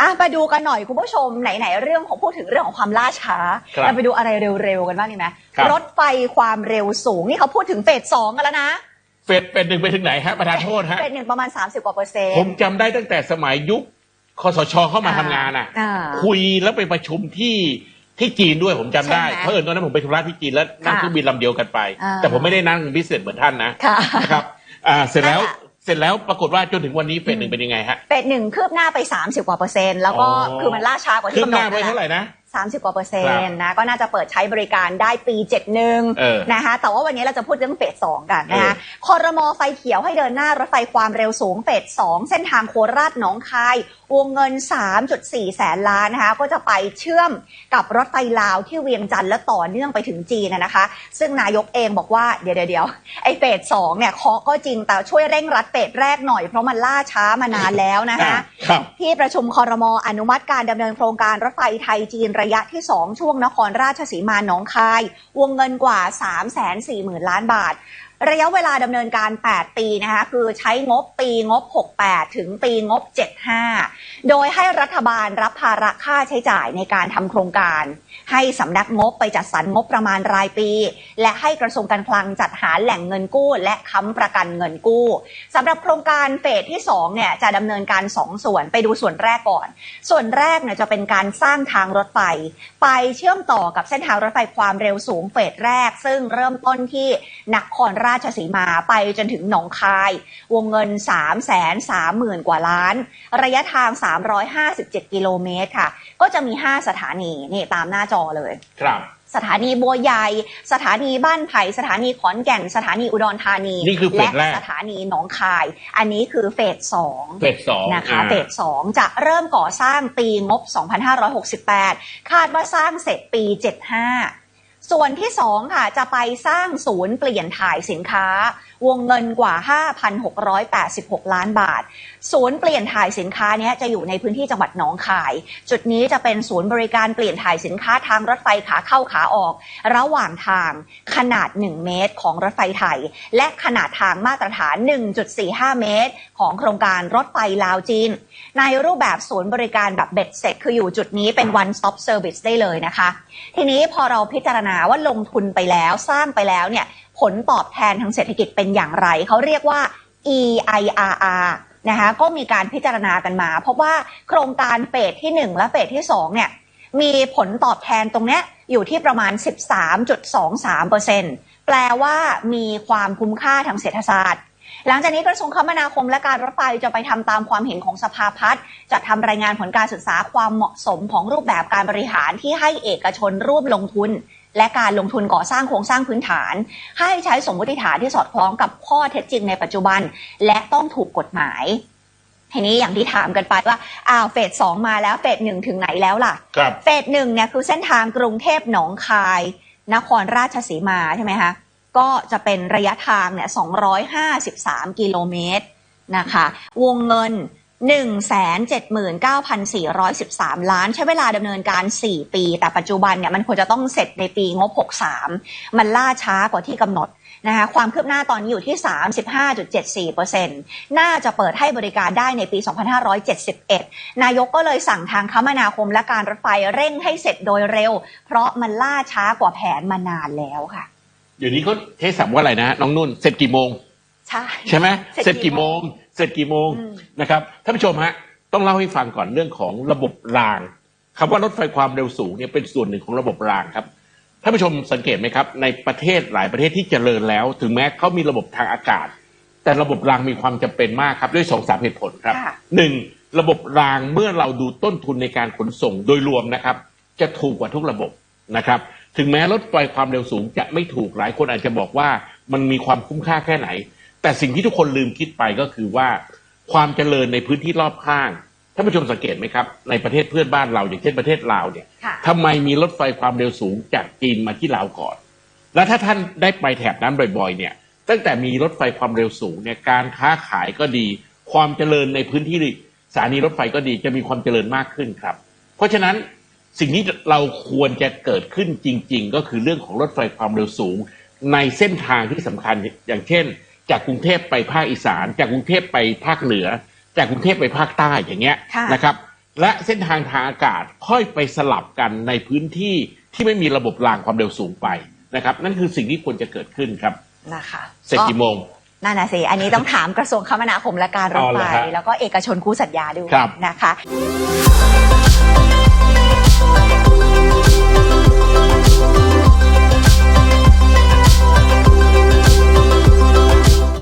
อะมาดูกันหน่อยคุณผู้ชมไหนๆเรื่องของพูดถึงเรื่องของความล่าช้าครับเราไปดูอะไรเร็วๆกันบ้างดีไหมครับ รถไฟความเร็วสูงนี่เขาพูดถึงเฟสสองกันแล้วนะเฟดเป็นหนึ่งไปถึงไหนฮะประธานโทษฮะ เฟสหนึ่งประมาณ 30กว่าเปอร์เซ็นผมต์จำได้ตั้งแต่สมัยยุคคสชเข้ามาทำงานอะ อ่า คุยแล้วไปประชุมที่ที่จีนด้วยผมจำได้ใช่ไหมเพราะเอิญตอนนั้นผมไปธุระที่จีนแล้วนั่งค่ะเครื่องบินลำเดียวกันไป อ่า แต่ผมไม่ได้นั่งพิเศษเหมือนท่านนะค่ะ นะครับอ่าเสร็จแล้วนั่นแหละ เสร็จแล้วปรากฏว่าจนถึงวันนี้เฟดหนึ่งเป็นยังไงฮะเฟสหนึ่งคืบหน้าไป 30 กว่าเปอร์เซ็นต์แล้วก็อ๋อ คือมันล่าช้ากว่าขึ้ที่นกำหหนน้าดไปนั่นแหเท่าไหละร่นะ 30 กว่าเปอร์เซ็ครันบต์นะก็น่าจะเปิดใช้บริการได้ปี 71เออนะคะแต่ว่าวันนี้เราจะพูดเรื่องเฟสสองกันนะคะเออคอรมอไฟเขียวให้เดินหน้ารถไฟความเร็วสูงเฟสสองเส้นทางโคราชหนองคายวงเงิน 3.4 แสนล้านนะคะก็จะไปเชื่อมกับรถไฟลาวที่เวียงจันทร์และต่อเนื่องไปถึงจีนนะนะคะ ซึ่งนายกเองบอกว่าเดี๋ยวเดี๋ยวเดี๋ยวไอ้เฟสสองเนี่ยเคาะก็จริงแต่ช่วยเร่งรัดเฟสแรกหน่อยเพราะมันล่าช้ามานานแล้วนะคะอ่าครับที่ประชุมคอรมออนุมัติการดำเนินโครงการรถไฟไทยจีนระยะที่ 2 ช่วงนครราชสีมาหนองคาย วงเงินกว่า 3 4 0 0 0 0 ล้านบาท ระยะเวลาดำเนินการ 8 ปีนะคะคือใช้งบปีงบ 68 ถึงปีงบ 75 โดยให้รัฐบาลรับภาระค่าใช้จ่ายในการทำโครงการ ให้สำนักงบไปจัดสรรงบประมาณรายปี และให้กระทรวงการคลังจัดหาแหล่งเงินกู้ และค้ำประกันเงินกู้สำหรับโครงการเฟสที่2เนี่ยจะดำเนินการ 2 ส่วนไปดูส่วนแรกก่อน ส่วนแรกเนี่ยจะเป็นการสร้างทางรถไฟ ไปเชื่อมต่อกับเส้นทางรถไฟความเร็วสูงเฟสแรก ซึ่งเริ่มต้นที่นครราชสีมาไปจนถึงหนองคาย วงเงิน 3 3 0 0 0 0 กว่าล้าน ระยะทาง 357 กิโลเมตรค่ะ ก็จะมี 5 สถานีนี่ตามหน้าจอเลย ครับ สถานีบัวใหญ่ สถานีบ้านไผ่สถานีขอนแก่น สถานีอุดรธานีนี่คือเฟสแรกและสถานีหนองคาย อันนี้คือเฟสสองเฟดสองนะคะอ่าเฟสสองจะเริ่มก่อสร้างปีงบ 2568 คาดว่าสร้างเสร็จปี 75ส่วนที่2ค่ะจะไปสร้างศูนย์เปลี่ยนถ่ายสินค้า วงเงินกว่า 5,686 ล้านบาท ศูนย์เปลี่ยนถ่ายสินค้านี้จะอยู่ในพื้นที่จังหวัดหนองคาย จุดนี้จะเป็นศูนย์บริการเปลี่ยนถ่ายสินค้าทางรถไฟขาเข้าขาออก ระหว่างทางขนาด 1 เมตรของรถไฟไทย และขนาดทางมาตรฐาน 1.45 เมตร ของโครงการรถไฟลาวจีน ในรูปแบบศูนย์บริการแบบเบ็ดเสร็จคืออยู่จุดนี้เป็น one stop service ได้เลยนะคะ ทีนี้พอเราพิจารณาว่าลงทุนไปแล้วสร้างไปแล้วเนี่ย ผลตอบแทนทางเศรษฐกิจเป็นอย่างไร เขาเรียกว่า EIRR นะคะก็มีการพิจารณากันมา เพราะว่าโครงการเฟสที่ 1 และเฟสที่2เนี่ยมีผลตอบแทนตรงเนี้ยอยู่ที่ประมาณ 13.23%แปลว่ามีความคุ้มค่าทางเศรษฐศาสตร์ หลังจากนี้กระทรวงคมนาคมและการรถไฟจะไปทำตามความเห็นของสภาพัฒน์จะทำรายงานผลการศึกษาความเหมาะสมของรูปแบบการบริหารที่ให้เอกชนร่วมลงทุน และการลงทุนก่อสร้างโครงสร้างพื้นฐาน ให้ใช้สมมติฐานที่สอดคล้องกับข้อเท็จจริงในปัจจุบัน และต้องถูกกฎหมายทีนี้อย่างที่ถามกันไปว่าอ้าวเฟสสองมาแล้วเฟสหนึ่งถึงไหนแล้วล่ะครับเฟสหนึ่งเนี่ยคือเส้นทางกรุงเทพหนองคาย นครราชสีมาใช่ไหมคะก็จะเป็นระยะทางเนี่ย253 กิโลเมตรนะคะ วงเงิน 179,413 ล้าน ใช้เวลาดำเนินการ 4 ปี แต่ปัจจุบันเนี่ยมันควรจะต้องเสร็จในปีงบ 63 มันล่าช้ากว่าที่กำหนดนะคะความคืบหน้าตอนนี้อยู่ที่ 35.74%น่าจะเปิดให้บริการได้ในปี 2571 นายกก็เลยสั่งทางคมนาคมและการรถไฟเร่งให้เสร็จโดยเร็ว เพราะมันล่าช้ากว่าแผนมานานแล้วค่ะเดี๋ยวนี้เขาใช้สับว่าอะไรนะน้องนุ่น เสร็จกี่โมง ใช่ ใช่ไหมเสร็จเสร็จกี่กี่โมโมงง เสร็จกี่โมงอืมนะครับท่านผู้ชมฮะต้องเล่าให้ฟังก่อนเรื่องของระบบรางคำว่ารถไฟความเร็วสูงเนี่ยเป็นส่วนหนึ่งของระบบรางครับท่านผู้ชมสังเกตไหมครับ ในประเทศหลายประเทศที่เจริญแล้ว ถึงแม้เขามีระบบทางอากาศ แต่ระบบรางมีความจำเป็นมากครับด้วยสองสามเหตุผลครับค่ะหนึ่งระบบรางเมื่อเราดูต้นทุนในการขนส่งโดยรวมนะครับ จะถูกกว่าทุกระบบนะครับ ถึงแม้รถไฟความเร็วสูงจะไม่ถูกหลายคนอาจจะบอกว่ามันมีความคุ้มค่าแค่ไหน แต่สิ่งที่ทุกคนลืมคิดไปก็คือว่าความเจริญในพื้นที่รอบข้างท่านผู้ชมสังเกตไหมครับ ในประเทศเพื่อนบ้านเราอย่างเช่นประเทศลาวเนี่ยค่ะทำไมมีรถไฟความเร็วสูงจากจีนมาที่ลาวก่อน แล้วถ้าท่านได้ไปแถบนั้นบ่อยๆ เนี่ย ตั้งแต่มีรถไฟความเร็วสูงเนี่ยการค้าขายก็ดี ความเจริญในพื้นที่สถานีรถไฟก็ดีจะมีความเจริญมากขึ้นครับ เพราะฉะนั้นสิ่งที่เราควรจะเกิดขึ้นจริง ๆ ก็คือเรื่องของรถไฟความเร็วสูง ในเส้นทางที่สำคัญอย่างเช่น จากกรุงเทพไปภาคอีสาน จากกรุงเทพไปภาคเหนือ จากกรุงเทพไปภาคใต้อย่างเงี้ยค่ะนะครับ และเส้นทางทางอากาศค่อยไปสลับกันในพื้นที่ที่ไม่มีระบบรางความเร็วสูงไปนะครับ นั่นคือสิ่งที่ควรจะเกิดขึ้นครับนะคะเสร็จกี่โมงนั่นน่ะสิอันนี้ต้องถามกระทรวงคมนาคมและการรถเอาไฟละฮะแล้วก็เอกชนคู่สัญญาด้วยครับนะคะ